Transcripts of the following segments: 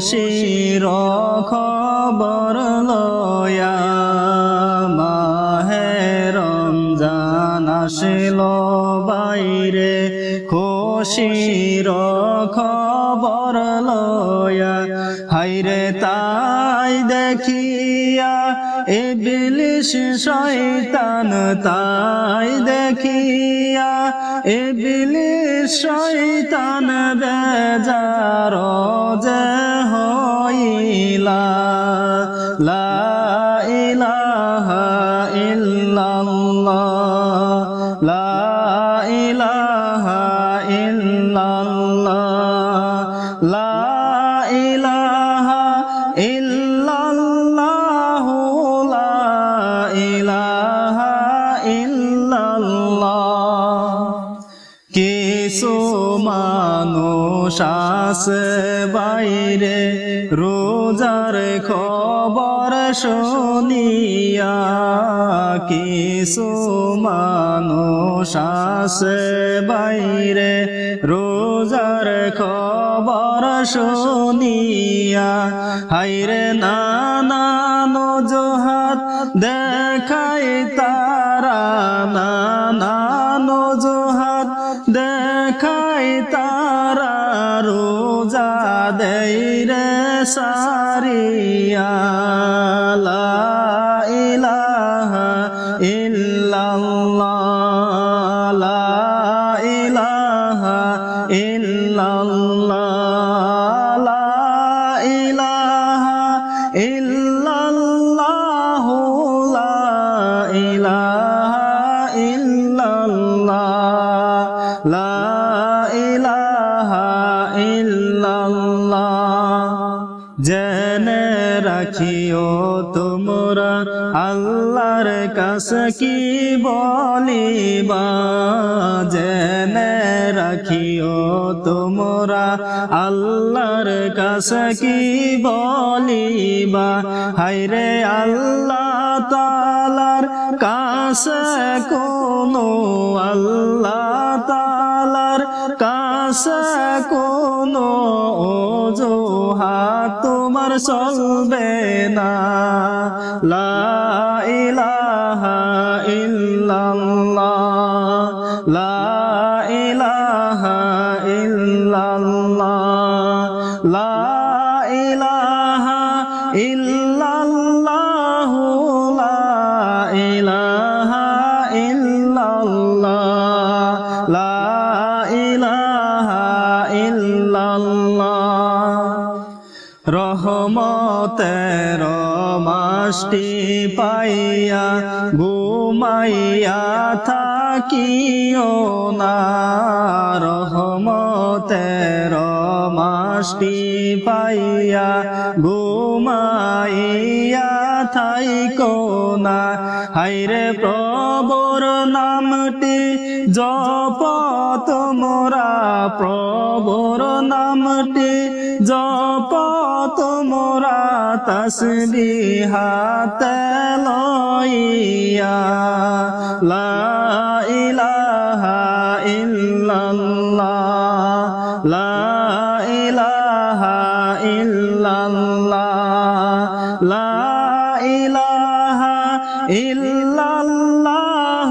খুশির খবর লয়া মাহে রমজান আসলো বাইরে। খুশির খবর লয়া হাইরে তাই দেখিয়া ইবলিশ শয়তান তাই দেখিয়া ইবলিশ শয়তান বেজার যে আছে বাইরে, রোজার খবর শুনিয়া কিছু মানুষ বাইরে, রোজার খবর শুনিয়া। হাইরে নানান জোহাত দেখাই তারা নানান রোজা দেই রে সারিয়া লা ইলাহা ইল্লাল্লাহ লা ইলাহা ইল্লাল্লাহ লা ইলাহা ইল্লাল্লাহ। কি বলিবা জেনে রাখিও তোমরা? আল্লাহর কাছে কি বলিবা হাইরে আল্লাহ তালার কাছে কোনো আল্লাহ কাছে কোনো অজুহাত তোমার চলবে না। লা ইলাহা ইল্লাল্লাহ। লা ইলাহা ইল্লাল্লাহ। লা ইলাহা ইল্লাল্লাহ। রহমতের মাসটি পাইয়া ঘুমাইয়া থাকিও না। রহমতের মাসটি পাইয়া ঘুমাইয়া থাইকো না হাইরে প্রবর নামটি জপ তোমরা। প্রবর নামটি জপ তোমরা। তসবি হাতে লইয়া লা ইলাহা ইল্লাল্লাহ। লা ইলাহা ইল্লাল্লাহ। ইল্লাল্লাহ,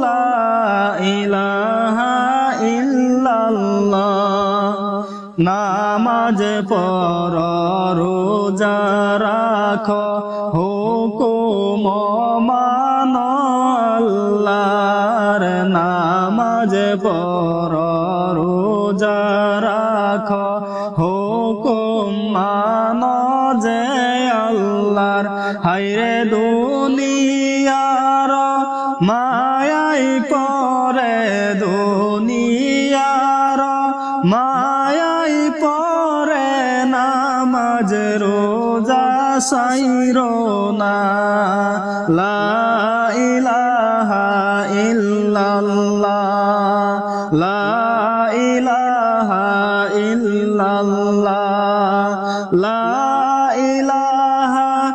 লা ইলাহা ইল্লাল্লাহ। নামাজ পর রোজা রাখ, হুকুম মান আল্লাহর। নামাজ পর রোজা রাখ, হুকুম মান যে আল্লাহর। হাইরে দুনিয়ার মায়াই পরে নামাজ, রোজা সাইর না। লা ইলাহা ইল্লাল্লাহ। লা ইলাহা ইল্লাল্লাহ। লা ইলাহা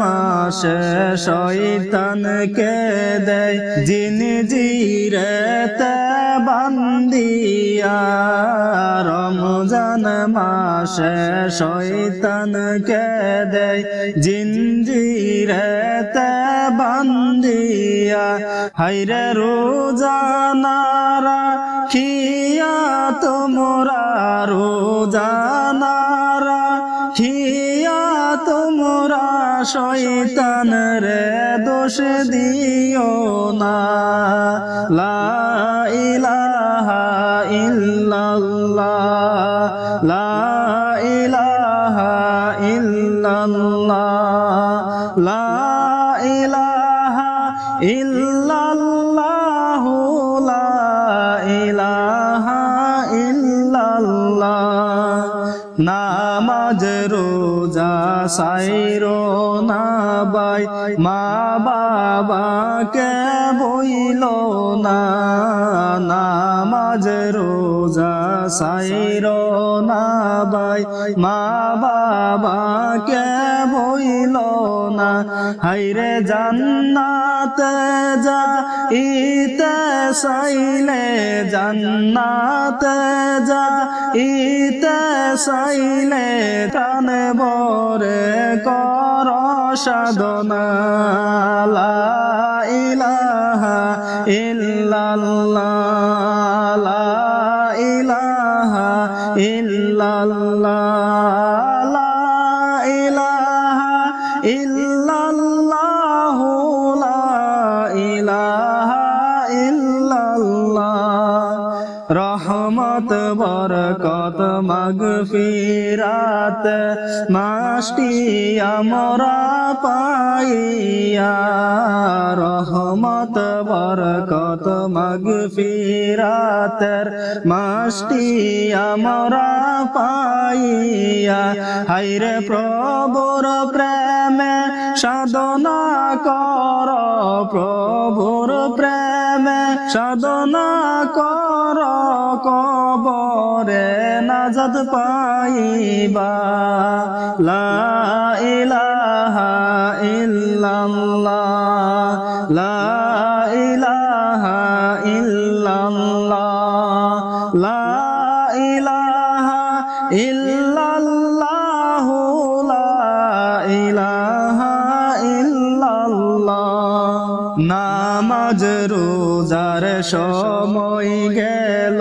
মাসে শয়তানকে দেয় জিন জিরেতে বান্দিয়া। রমজান মাসে শয়তানকে দেয় জিঞ্জিরেতে বান্দিয়া। হাইরে রোজানারা খিয়া তোমরা রোজানারা শয়তান রে দোষ দিও না। লা ইল্লাল্লাহ। লা ইল্লাল্লাহ। লা ইলাহা রোজা সাইরো না বাই, মা বাবাকে বইল না, নামাজ রোজা সাইরো না বাই, মা বাবাকে বইল না। হাইরে জান্নাতে যা ইতে সাইলে জান্নাতে যা ইতে সাইলে কান বরে কর সাধনা। লা ইলাহা ইল্লাল্লাহ। ইলাহা ইল্লাল্লাহ। ইল্লাল্লাহ লা ইলাহা ইল্লাল্লাহ। রহমত বরকত মাগফিরাত মাসটি আমরা পাইয়া রহমত বরকত মাগফিরাতের মাস্টি আমরা পাইয়া। হাইরে প্রভুর প্রেমে সাধনা কর প্রভুর প্রেমে সাধনা কর, কবরে নাজাদ পাইবা। লা ইলাহা ইল্লাল্লাহ, লা ইলাহা ইল্লাল্লাহ, লা ইলাহা ইল্লাল্লাহ, লা ইলাহা ইল্লাল্লাহ। নামাজ রোজার সময় গেল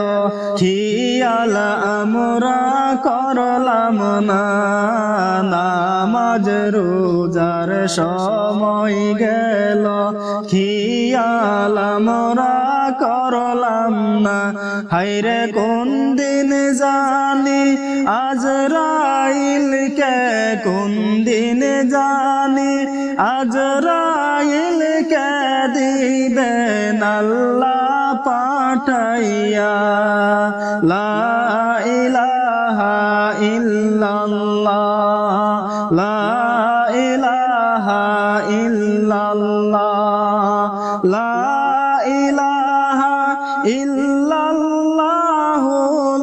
খিয়াল আমরা করলাম না? নামাজ, রোজার সময় গেল খিয়াল আমরা করলাম না? হাইরে কোন দিন জানি আজ রাইলকে কোন দিন জানি আজ রাইলকে দিবেন আল্লাহ? পাঠাইয়া লা ইলাহা ইল্লাল্লাহ লা ইলাহা ইল্লাল্লাহ লা ইলাহা ইল্লাল্লাহ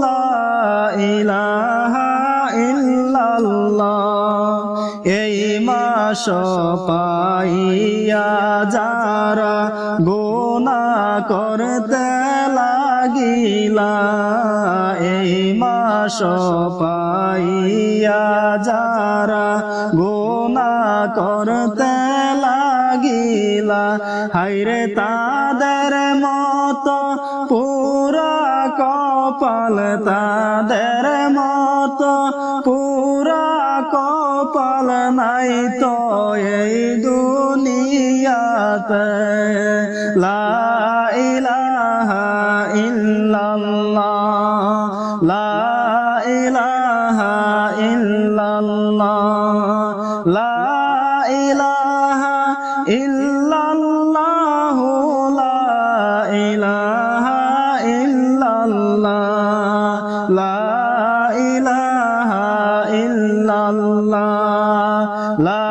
লা ইলাহা ইল্লাল্লাহ। মাস পাইয়া যারা গোনা করতে লাগিলা, এই মাস পাইয়া যারা গোনা করতে লাগিলা হাইরে তাদের মত পুরা কপাল, তাদের মত পুরা কপাল নাই তো এই দুনিয়াতে। লা ইলাহা ইল্লাল্লাহ lá